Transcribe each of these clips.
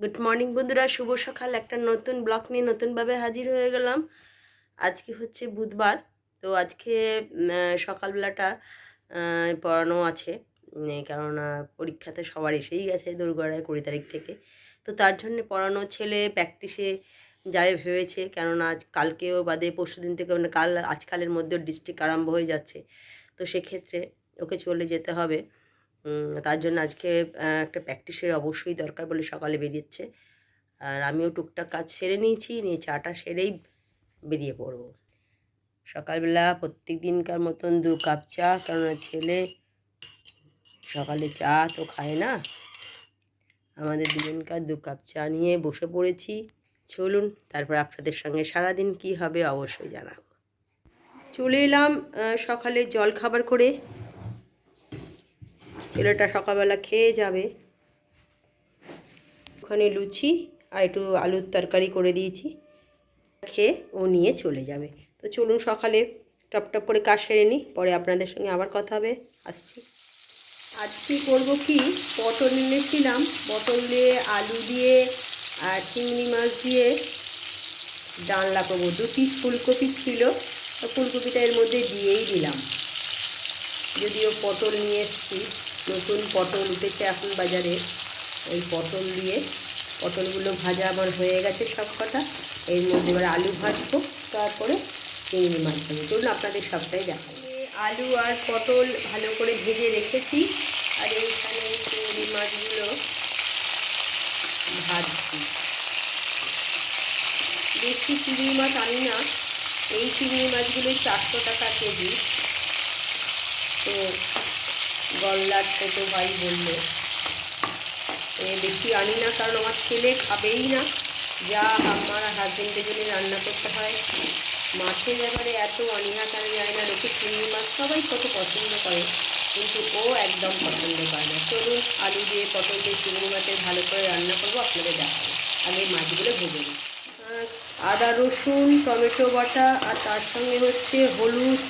Good morning বন্ধুরা। শুভ সকাল। একটা নতুন ব্লগ নিয়ে নতুনভাবে হাজির হয়ে গেলাম। আজকে হচ্ছে বুধবার। তো আজকে সকালবেলাটা পড়ানো আছে। কেননা পরীক্ষাতে সবার এসেই গেছে দুর্গারায় কুড়ি তারিখ থেকে। তো তার জন্য পড়ানো ছেলে প্র্যাকটিসে যাবে ভেবেছে। কেননা আজ কালকেও বাদে পরশু দিন থেকে মানে কাল, আজকালের মধ্যে ডিস্ট্রিক্ট আরম্ভ হয়ে যাচ্ছে। তো সেক্ষেত্রে ওকে চলে যেতে হবে। তার জন্য আজকে একটা প্র্যাকটিসের অবশ্যই দরকার বলে সকালে বেরিয়েছে। আর আমিও টুকটাক কাজ সেরে নিয়েছি, নিয়ে চাটা সেরেই বেরিয়ে পড়ব। সকালবেলা প্রত্যেক দিনকার মতন দু কাপ চা, কেননা ছেলে সকালে চা তো খায় না। আমাদের দুজনকার দু কাপ চা নিয়ে বসে পড়েছি। চলুন, তারপর আপনাদের সঙ্গে সারাদিন কি হবে অবশ্যই জানাব। চলে এলাম সকালে জল খাবার করে। ছেলেটা সকালবেলা খেয়ে যাবে। ওখানে লুচি আর একটু আলুর তরকারি করে দিয়েছি। খেয়ে ও নিয়ে চলে যাবে। তো চলুন সকালে টপ টপ করে কাজ সেরে নিই, পরে আপনাদের সঙ্গে আবার কথা হবে। আসছি। আজকে করব কি? পটল এনেছিলাম, পটল দিয়ে আলু দিয়ে আর চিংড়ি মাছ দিয়ে ডালনা করব। দুটি ফুলকপি ছিল ফুলকপিটা এর মধ্যে দিয়েই দিলাম। যদিও পটল নিয়ে এসেছি। নতুন পটল উঠেছে এখন বাজারে। ওই পটল দিয়ে পটলগুলো ভাজা আমার হয়ে গেছে সব কটা। এর মধ্যে এবার আলু ভাজবো, তারপরে চিংড়ি মাছ ভাজবো। চলুন আপনাদের সবটাই দেখাবো আলু আর পটল ভালো করে ভেজে রেখেছি, আর এইখানে চিংড়ি মাছগুলো ভাজছি। বেশি চিংড়ি মাছ আনি না, এই চিংড়ি মাছগুলো চারশো টাকা কেজি। তো গলদার ছোটো ভাই বলল, এ বেশি আনি না, কারণ আমার ছেলে খাবেই না। যা আমার হাজবেন্ডের জন্য রান্না করতে হয়। মাছের ব্যাপারে এত অনীহা কারণ যায় না, লোকে চিংড়ি মাছ সবাই কত পছন্দ করে। কিন্তু ও একদম পছন্দ করে না। চলুন, আলু দিয়ে পটল দিয়ে চিংড়ি মাছের ভালো করে রান্না করব, আপনাদের দেখাবো। আগে মাছগুলো নিই। আদা রসুন, টমেটো বাটা আর তার সঙ্গে হচ্ছে হলুদ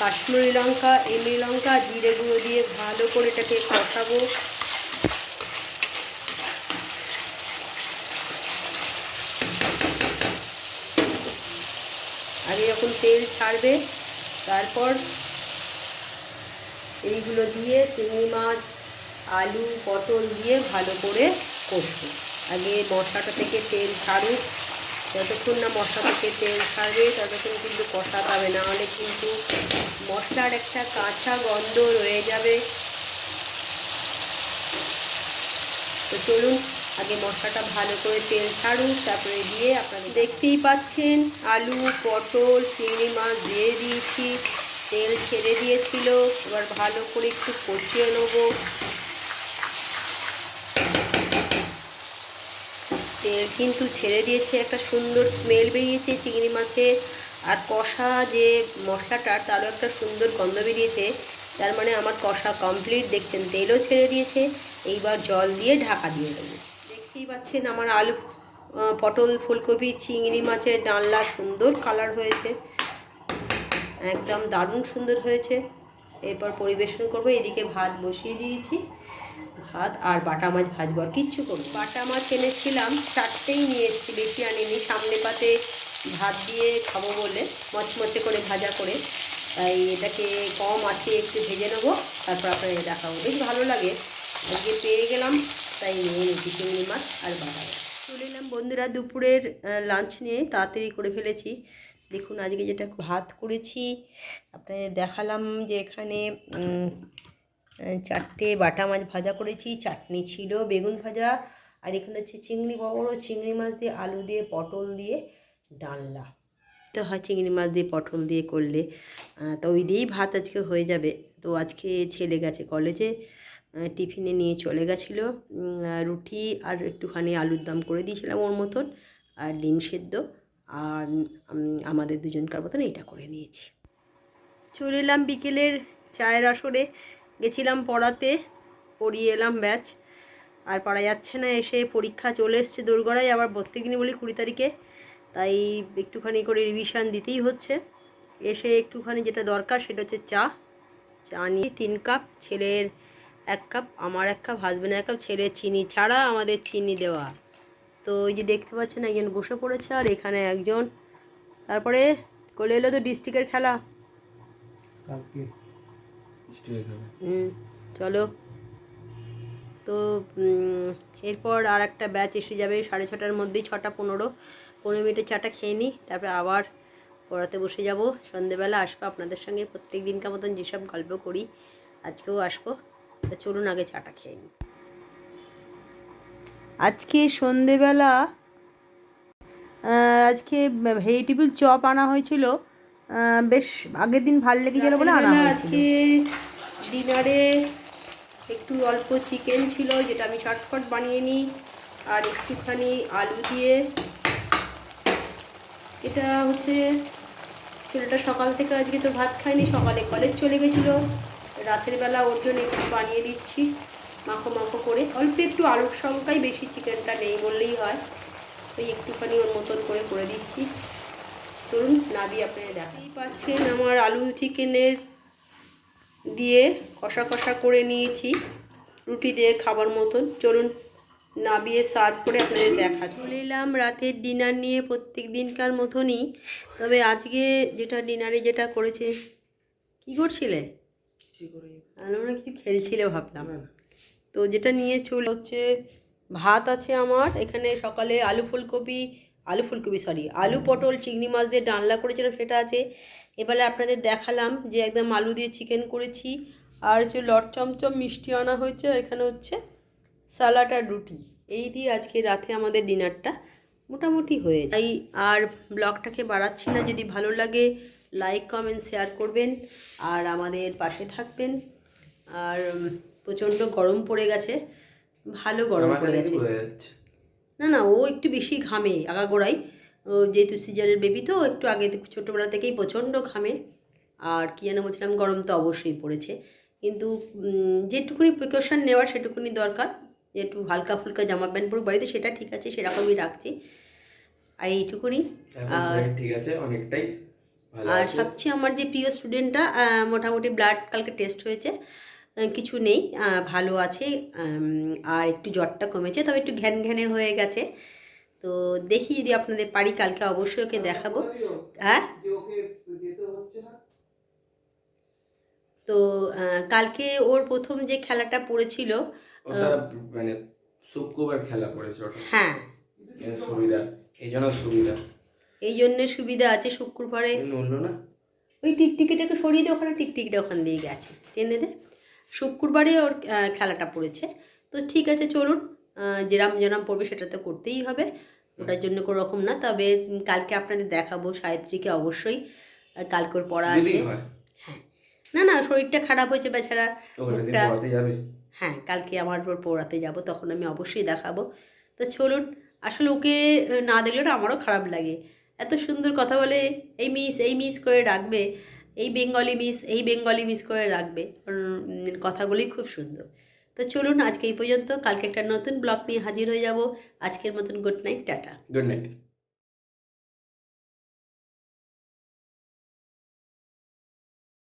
কাশ্মীরি লঙ্কা, এমনি লঙ্কা, জিরে গুঁড়ো দিয়ে ভালো করে এটাকে কষাবো। আগে যখন তেল ছাড়বে, তারপর এইগুলো দিয়ে চিংড়ি মাছ, আলু, পটল দিয়ে ভালো করে কষবো। আগে মশলাটা থেকে তেল ছাড়ুক। যতক্ষণ না মশলা থেকে তেল ছাড়বে, ততক্ষণ কিন্তু কষা পাবে না। হলে কিন্তু মশলার একটা কাঁচা গন্ধ রয়ে যাবে। তো চলুন, আগে মশলাটা ভালো করে তেল ছাড়ুন, তারপরে দিয়ে আপনারা দেখতেই পাচ্ছেন, আলু, পটল, চিংড়ি মাছ দিয়ে দিয়েছি। তেল ছেড়ে দিয়েছিল, এবার ভালো করে একটু কষিয়ে নেব। কিন্তু ছেড়ে দিয়েছে, একটা সুন্দর স্মেল বেরিয়েছে চিংড়ি মাছের আর কষা যে মশলাটার তারও একটা সুন্দর গন্ধ বেরিয়েছে। তার মানে আমার কষা কমপ্লিট দেখছেন, তেলও ছেড়ে দিয়েছে। এইবার জল দিয়ে ঢাকা দিয়ে দেবো। দেখতেই পাচ্ছেন আমার আলু পটল, ফুলকপি, চিংড়ি মাছের ডালনা সুন্দর কালার হয়েছে। একদম দারুণ সুন্দর হয়েছে। এরপর পরিবেশন করব, এদিকে ভাত বসিয়ে দিয়েছি। ভাত আর বাটা মাছ ভাজবো আর কিচ্ছু করব বাটা মাছ এনেছিলাম, চারটেই নিয়ে এসেছি, বেশি আনিনি, সামনে পাতে ভাত দিয়ে খাব বলে, মচমচে করে ভাজা করে। তাই এটাকে কম আছে, একটু ভেজে নেব, তারপর আপনাদের দেখাবো। বেশ ভালো লাগে। আজকে পেয়ে গেলাম, তাই নিয়ে নিচ্ছি চিংড়ি মাছ আর বাটা মাছ। চলে এলাম বন্ধুরা দুপুরের লাঞ্চ নিয়ে, তাড়াতাড়ি করে ফেলেছি। দেখুন আজকে যেটা ভাত করেছি, আপনাদের দেখালাম যে এখানে চারটে বাটা মাছ ভাজা করেছি, চাটনি ছিল, বেগুন ভাজা, আর এখানে হচ্ছে চিংড়ি বড় বড় চিংড়ি মাছ দিয়ে আলু দিয়ে পটল দিয়ে ডালনা। তো হয় চিংড়ি মাছ দিয়ে পটল দিয়ে করলে তো ওই দিয়েই ভাত আজকে হয়ে যাবে। তো আজকে ছেলে গেছে কলেজে টিফিনে নিয়ে চলে গেছিল রুটি আর একটুখানি আলুর দম করে দিয়েছিলাম ওর মতন, আর ডিম সেদ্ধ, আর আমাদের দুজনকার মতন এটা করে নিয়েছি। চলে এলাম বিকেলের চায়ের আসরে গেছিলাম পড়াতে, পড়িয়ে এলাম ব্যাচ আর পড়া যাচ্ছে না, এসে পরীক্ষা চলে এসছে দোরগড়ায়, আবার প্রত্যেকদিনই বলি কুড়ি তারিখে। তাই একটুখানি করে রিভিশন দিতেই হচ্ছে। এসে একটুখানি যেটা দরকার সেটা হচ্ছে চা। চা নিয়ে তিন কাপ, ছেলের এক কাপ, আমার এক কাপ হাজব্যান্ডের এক কাপ, ছেলের চিনি ছাড়া আমাদের চিনি দেওয়া। তো এই যে দেখতে পাচ্ছেন, একজন বসে পড়েছে আর এখানে একজন। তারপরে কোলে এলো তো ডিস্ট্রিক্টের খেলা। চলো। তো এরপর আর একটা ব্যাচ এসে যাবে সাড়ে ছটার মধ্যেই ছটা পনেরো। পনেরো মিনিটের চাটা খেয়ে নিই তারপরে আবার পড়াতে বসে যাব। সন্ধেবেলা আসব আপনাদের সঙ্গে প্রত্যেক দিনকার মতন যেসব গল্প করি আজকেও আসব। তা চলুন আগে চাটা খেয়ে নিই। আজকে সন্ধেবেলা আজকে ভেজিটেবল চপ আনা হয়েছিল। বেশ আগের দিন ভালো লেগেছিল বলে আনা আজকে ডিনারে একটু অল্প চিকেন ছিল যেটা আমি শর্টফট বানিয়ে নিই আর একটুখানি আলু দিয়ে। এটা হচ্ছে ছেলেটা সকাল থেকে আজকে তো ভাত খায়নি সকালে কলেজ চলে গেছিল। রাতের বেলা ওর জন্য একটু বানিয়ে দিচ্ছি মাখো মাখো করে। অল্প একটু আলুর সংখ্যাই বেশি চিকেনটা নেই বললেই হয় ওই একটুখানি ওর মতন করে করে দিচ্ছি। চলুন নাবি আপনারা দেখাই। পাচ্ছেন আমার আলু চিকেনের দিয়ে কষা কষা করে নিয়েছি রুটি দিয়ে খাবার মতন। চলুন নাবিয়ে সার্ভ করে আপনাদের দেখাচ্ছি। চলে এলাম রাতের ডিনার নিয়ে প্রত্যেক দিনকার মতনই। তবে আজকে যেটা ডিনারে যেটা করেছে কি করছিলে? আমরা কিছু খেলছিলে ভাবলাম। তো যেটা নিয়ে চলে হচ্ছে ভাত আছে আমার এখানে সকালে আলু ফুলকপি আলু ফুলকপি সরি আলু পটল চিংড়ি মাছ দিয়ে ডালনা করেছিলাম সেটা আছে। এবারে আপনাদের দেখালাম যে একদম আলু দিয়ে চিকেন করেছি। আর হচ্ছে লট চমচম মিষ্টি আনা হয়েছে এখানে হচ্ছে স্যালাড আর রুটি। এই দিয়ে আজকে রাতে আমাদের ডিনারটা মোটামুটি হয়েছে তাই আর ব্লগটাকে বাড়াচ্ছি না যদি ভালো লাগে লাইক কমেন্ট শেয়ার করবেন। আর আমাদের পাশে থাকবেন। আর প্রচণ্ড গরম পড়ে গেছে ভালো গরম পড়ে গেছে। না না ও একটু বেশি ঘামে আগাগোড়াই। ও যেহেতু সিজারের বেবি তো একটু আগে ছোটোবেলা থেকেই প্রচণ্ড ঘামে। আর কী যেন বলছিলাম গরম তো অবশ্যই পড়েছে। কিন্তু যেটুকুনি প্রিকশন নেওয়ার সেটুকুনি দরকার। যে একটু হালকা ফুলকা জামা প্যান্ট পরে বাড়িতে সেটা ঠিক আছে সেরকমই রাখছি। আর এইটুকুনি আর ঠিক আছে অনেকটাই আর সবচেয়ে আমার যে প্রিয় স্টুডেন্টটা মোটামুটি ব্লাড কালকে টেস্ট হয়েছে। কিছু নেই ভালো আছে আর একটু জ্বরটা কমেছে তবে একটু ঘ্যান ঘ্যানে হয়ে গেছে। তো দেখি যদি আপনাদের পারি কালকে অবশ্যই ওকে দেখাবো। হ্যাঁ? তো কালকে ওর প্রথম যে খেলাটা পড়েছিল মানে শুক্রবার খেলা পড়েছে হ্যাঁ। সুবিধা এই জন্য সুবিধা। এই জন্যে সুবিধা আছে শুক্রবারে। নড়লো না? ওই টিকটিকিটাকে সরিয়ে দিয়ে ওখানে টিকটিকিটা ওখান দিয়ে গেছে। টেনে দে। শুক্রবারে ওর খেলাটা পড়েছে। তো ঠিক আছে চলুন যেরাম যেরাম পড়বে সেটা তো করতেই হবে। ওটার জন্য কোনো রকম না তবে কালকে আপনাদের দেখাবো সাহিত্রীকে অবশ্যই কালকে ওর পড়া আছে। হ্যাঁ। না না শরীরটা খারাপ হয়েছে বেচারা। মুখটা হ্যাঁ কালকে আমার ওর পড়াতে যাব তখন আমি অবশ্যই দেখাবো। তো চলুন আসলে ওকে না দেখলে আমারও খারাপ লাগে। এত সুন্দর কথা বলে এই মিস এই মিস করে রাখবে এই বেঙ্গলি মিস, এই বেঙ্গলি মিস করে রাখবে। কথাগুলি খুব সুন্দর। তো চলুন আজকে এই পর্যন্ত, কালকে একটা নতুন ব্লগ নিয়ে হাজির হয়ে যাব। আজকের মতন good night tata. Good night